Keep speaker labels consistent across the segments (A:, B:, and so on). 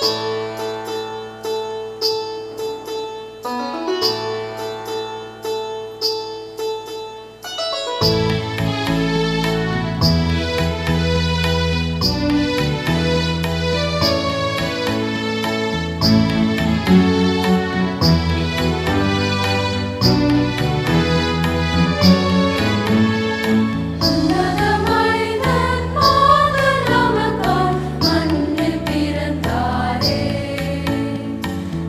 A: thank you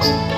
A: Thank you.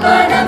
A: Pana.